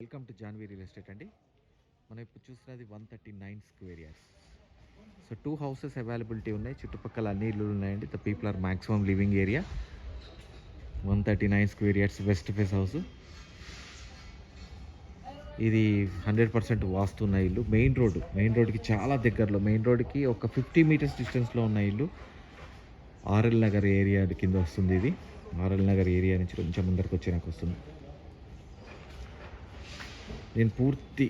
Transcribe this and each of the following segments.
Welcome to Janvi real estate అండి. మనం ఇప్పుడు చూస్తున్నది one thirty nine square yards so two houses availability ఉన్నాయి. చుట్టుపక్కల అన్ని ఇల్లు ఉన్నాయండి. The people are maximum living area. One thirty nine square yards west face house. ఇది హండ్రెడ్ పర్సెంట్ వాస్తున్న ఇల్లు. మెయిన్ రోడ్డు మెయిన్ రోడ్కి చాలా దగ్గరలో మెయిన్ రోడ్కి ఒక ఫిఫ్టీ మీటర్స్ డిస్టెన్స్లో ఉన్న ఇల్లు. ఆర్ఎల్ నగర్ ఏరియా కింద వస్తుంది ఇది. ఆర్ఎల్ నగర్ ఏరియా నుంచి కొంచెం ముందరకు వచ్చి వస్తుంది. నేను పూర్తి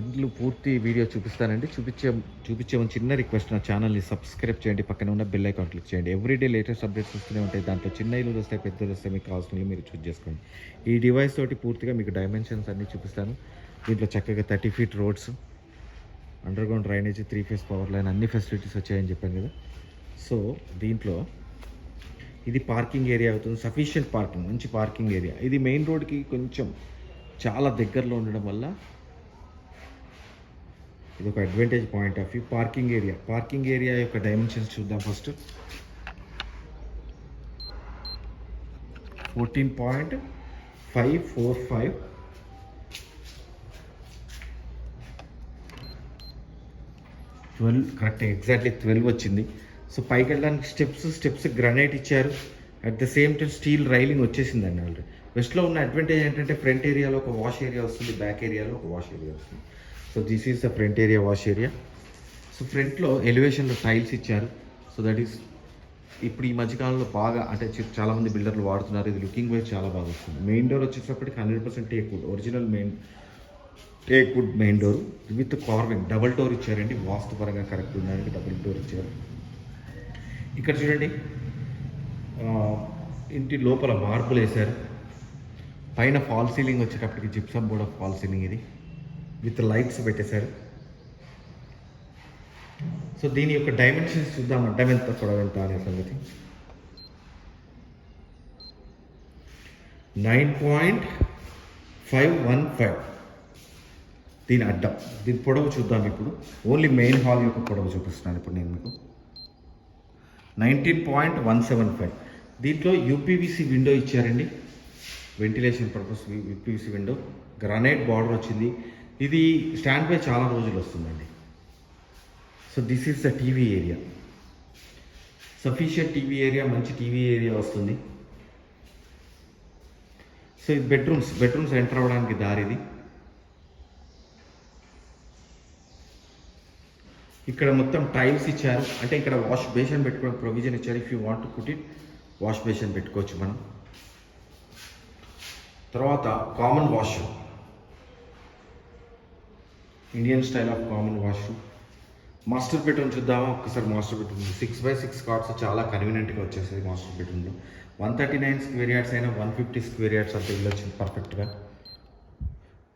ఇంట్లో పూర్తి వీడియో చూపిస్తానండి. చూపించే చూపించే ఒక చిన్న రిక్వెస్ట్ నా ఛానల్ని సబ్స్క్రైబ్ చేయండి. పక్కన ఉన్న బెల్ ఐకాన్ క్లిక్ చేయండి. ఎవ్రీడే లేటెస్ట్ అప్డేట్స్ వస్తూనే ఉంటాయి. దాంట్లో చిన్న ఇల్లు వస్తాయి పెద్ద ఇల్లు వస్తాయి మీకు కావాల్సినవి మీరు చూస్ చేసుకోండి. ఈ డివైస్ తోటి పూర్తిగా మీకు డైమెన్షన్స్ అన్నీ చూపిస్తాను. దీంట్లో చక్కగా thirty feet roads underground drainage three phase power line అన్ని ఫెసిలిటీస్ వచ్చాయని చెప్పాను కదా. సో దీంట్లో ఇది పార్కింగ్ ఏరియా అవుతుంది. సఫిషియంట్ పార్కింగ్ మంచి పార్కింగ్ ఏరియా ఇది మెయిన్ రోడ్కి కొంచెం చాలా దగ్గరలో ఉండడం వల్ల ఇది ఒక advantage point of view parking area parking area యొక్క డైమెన్షన్స్ చూద్దాం first fourteen point five four five twelve correct exactly twelve వచ్చింది. సో పైకి వెళ్ళడానికి స్టెప్స్ స్టెప్స్ గ్రనైట్ ఇచ్చారు. At the same time steel railing వచ్చేసిందండి ఆల్రెడీ వెస్ట్లో ఉన్న అడ్వాంటేజ్ ఏంటంటే ఫ్రంట్ ఏరియాలో ఒక వాష్ ఏరియా వస్తుంది బ్యాక్ ఏరియాలో ఒక వాష్ ఏరియా వస్తుంది. So this is the front area wash area so ఫ్రంట్లో ఎలివేషన్లో టైల్స్ ఇచ్చారు. సో దట్ ఈస్ ఇప్పుడు ఈ మధ్యకాలంలో బాగా అంటే చాలామంది బిల్డర్లు వాడుతున్నారు. ఇది లుకింగ్ వైజ్ చాలా బాగా వస్తుంది. మెయిన్ డోర్ వచ్చేటప్పటికి hundred percent teak wood original main teak wood main door with carving double door ఇచ్చారండి. వాస్తు పరంగా కరెక్ట్ ఉందండి డబుల్ డోర్ ఇచ్చారు. ఇక్కడ చూడండి. ఇంటి లోపల మార్పులు వేశారు. పైన ఫాల్ సీలింగ్ వచ్చేటప్పటికి gypsum board of fall ceiling ఇది. విత్ లైట్స్ పెట్టేశారు. సో దీని యొక్క డైమెన్షన్స్ చూద్దాం. అడ్డం ఎంత పొడవెంత అనే సంగతి. Nine point five one five. దీని అడ్డం. దీని పొడవు చూద్దాం ఇప్పుడు. ఓన్లీ మెయిన్ హాల్ యొక్క పొడవు చూపిస్తున్నాను ఇప్పుడు నేను మీకు. Nineteen point one seven five. దీంట్లో యూపీవీసీ విండో ఇచ్చారండి. Ventilation purpose PVC window. Granite border వచ్చింది. ఇది స్టాండ్ పై చాలా రోజులు వస్తుందండి. So this is the TV area. Sufficient TV area మంచి టీవీ ఏరియా వస్తుంది. సో ఇది బెడ్రూమ్స్ బెడ్రూమ్స్ ఎంటర్ అవ్వడానికి దారిది ఇక్కడ మొత్తం టైల్స్ ఇచ్చారు. అంటే ఇక్కడ వాష్ బేషన్ పెట్టుకోవడానికి ప్రొవిజన్ ఇచ్చారు. If you want to put it wash basin పెట్టుకోవచ్చు మనం. తర్వాత common wash Indian style of common wash master bedroom చూద్దామా? ఒక్కసారి master bedroom six by six cards చాలా కన్వీనియంట్గా వచ్చేసింది మాస్టర్ బెడ్రూమ్లో one thirty nine square yards అయినా వన్ ఫిఫ్టీ స్క్వేర్ యార్డ్స్ అంత ఇల్లు వచ్చింది పర్ఫెక్ట్గా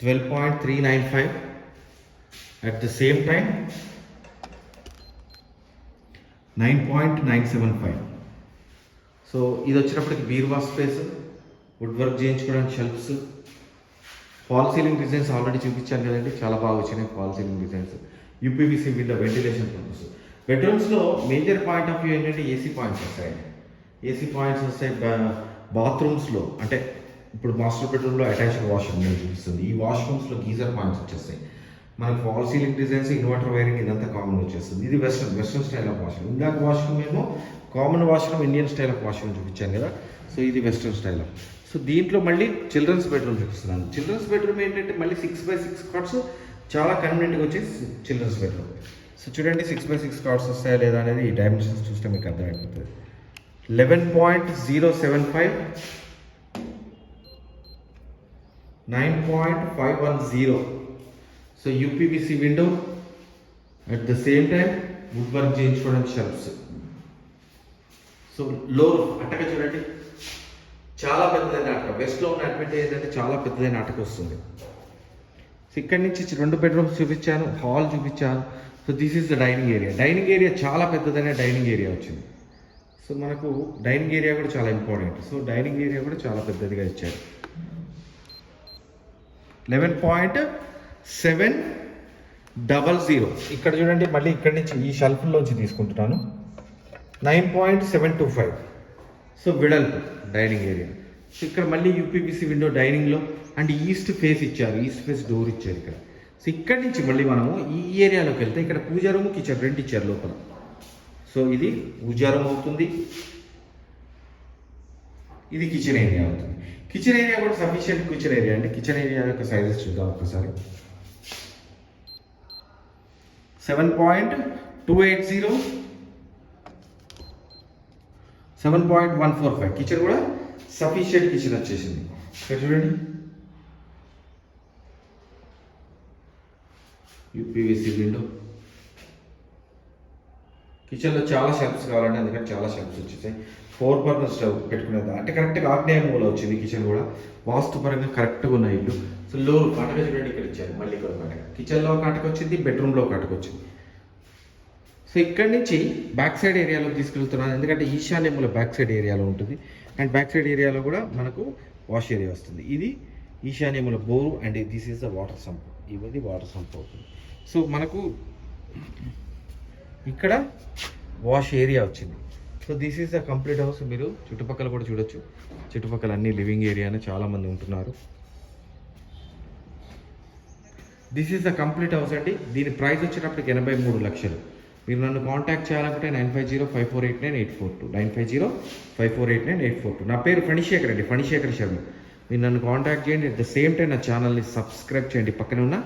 twelve point three nine five at the same time nine point nine seven five so ఇది వచ్చినప్పటికి బీర్వా స్పేస్ వుడ్ వర్క్ చేయించుకోవడానికి shelves. Fall ceiling designs already చూపించాను కదండి చాలా బాగా వచ్చినాయి fall ceiling designs. UPVC window ventilation purpose. బెడ్రూమ్స్లో major point of view ఏంటంటే ఏసీ పాయింట్స్ వస్తాయి ఏసీ పాయింట్స్ వస్తాయి బాత్రూమ్స్లో అంటే ఇప్పుడు మాస్టర్ బెడ్రూమ్లో అటాచ్డ్ వాష్రూమ్ నేను చూపిస్తుంది. ఈ వాష్రూమ్స్లో గీజర్ పాయింట్స్ వచ్చేస్తాయి. మనకు fall ceiling designs inverter wiring ఇదంతా కామన్ వచ్చేస్తుంది. ఇది western western style of washroom. ఇందాక వాష్రూమ్ ఏమో common washroom Indian style of washroom చూపించాను కదా. సో ఇది వెస్ట్రన్ స్టైల్ సో దీంట్లో మళ్ళీ చిల్డ్రన్స్ బెడ్రూమ్ చూపిస్తున్నాను. చిల్డ్రన్స్ బెడ్రూమ్ ఏంటంటే మళ్ళీ సిక్స్ బై సిక్స్ కార్డ్స్ చాలా కన్వీనియంట్గా వచ్చి చిల్డ్రన్స్ బెడ్రూమ్. సో చూడండి సిక్స్ బై సిక్స్ కార్డ్స్ వస్తాయా లేదా అనేది ఈ డైమెన్షన్స్ చూస్తే మీకు అర్థమైపోతుంది. Eleven point zero seven five nine point five one zero so UPVC window at the same time wood work చేయించుకోవడానికి షెల్ఫ్స్ సో లో అటక చూడండి చాలా పెద్దదైన అటక వెస్ట్లో ఉన్న అడ్వాంటేజ్ ఏంటంటే చాలా పెద్దదైన అటక వస్తుంది. సో ఇక్కడి నుంచి రెండు బెడ్రూమ్స్ చూపించాను హాల్ చూపించాను. So this is the dining area dining area చాలా పెద్దదైన డైనింగ్ ఏరియా వచ్చింది. సో మనకు డైనింగ్ ఏరియా కూడా చాలా ఇంపార్టెంట్ సో డైనింగ్ ఏరియా కూడా చాలా పెద్దదిగా ఇచ్చారు. Eleven point seven double zero ఇక్కడ చూడండి మళ్ళీ ఇక్కడ నుంచి ఈ షెల్ఫ్లోంచి తీసుకుంటున్నాను. Nine point seven two five. So విడల్పు dining area so ఇక్కడ మళ్ళీ యూపీపీసీ విండో డైనింగ్లో అండ్ ఈస్ట్ ఫేస్ ఇచ్చారు. ఈస్ట్ ఫేస్ డోర్ ఇచ్చారు ఇక్కడ. సో ఇక్కడి నుంచి మళ్ళీ మనము ఈ ఏరియాలోకి వెళ్తే ఇక్కడ పూజా రూమ్ కిచెన్ రెండు ఇచ్చారు లోపల. సో ఇది పూజా రూమ్ అవుతుంది. ఇది కిచెన్ ఏరియా అవుతుంది. కిచెన్ ఏరియా కూడా సఫిషియెంట్ కిచెన్ ఏరియా అండి. కిచెన్ ఏరియా యొక్క సైజెస్ చూద్దాం ఒకసారి. Seven point two eight zero seven point one four five kitchen కూడా సఫిషియంట్ కిచెన్ వచ్చేసింది. ఇక్కడ చూడండి. యూపీవీసీ విండో కిచెన్లో చాలా షెల్ఫ్స్ కావాలండి అందుకని చాలా షెల్ఫ్స్ వచ్చేసాయి. ఫోర్ బర్నర్ స్టవ్ పెట్టుకునేది. అంటే కరెక్ట్గా ఆగ్నేయ మూల వచ్చింది కిచెన్ కూడా. వాస్తు పరంగా కరెక్ట్గా ఉన్న ఇల్లు. సో లో కటక చూడండి ఇక్కడ ఇచ్చారు. మళ్ళీ ఇక్కడ కటక కిచెన్లో కాటక వచ్చింది బెడ్రూమ్లో కటక వచ్చింది. సో ఇక్కడి నుంచి బ్యాక్ సైడ్ ఏరియాలో తీసుకెళ్తున్నాను. ఎందుకంటే ఈశాన్యములో బ్యాక్ సైడ్ ఏరియాలో ఉంటుంది. అండ్ బ్యాక్ సైడ్ ఏరియాలో కూడా మనకు వాష్ ఏరియా వస్తుంది. ఇది ఈశాన్యముల bore bore and this is the water sump ఇది వాటర్ సంప్ అవుతుంది. సో మనకు ఇక్కడ వాష్ ఏరియా వచ్చింది. So this is the complete house మీరు చుట్టుపక్కల కూడా చూడొచ్చు. చుట్టుపక్కల అన్ని లివింగ్ ఏరియానే చాలామంది ఉంటున్నారు. This is the complete house అండి. దీని ప్రైస్ వచ్చేటప్పటికి ఎనభై మూడు లక్షలు. మీరు నన్ను కాంటాక్ట్ చేయాలనుకుంటే nine five zero five four eight nine eight four two nine five zero five four eight nine eight four two. నా పేరు ఫణిశేఖర్ అండి ఫణిశేఖర్ శర్మ. మీరు నన్ను కాంటాక్ట్ చేయండి అట్ ద సేమ్ టైం నా ఛానల్ని సబ్స్క్రైబ్ చేయండి. పక్కన ఉన్న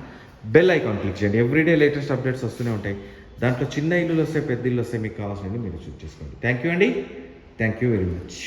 బెల్ ఐకాన్ క్లిక్ చేయండి. ఎవ్రీడే లేటెస్ట్ అప్డేట్స్ వస్తూనే ఉంటాయి. దాంట్లో చిన్న ఇల్లులు వస్తాయి పెద్ద ఇల్లు వస్తాయి మీకు కావాల్సినవి మీరు చూస్ చేసుకోండి. థ్యాంక్ యూ అండి. Thank you very much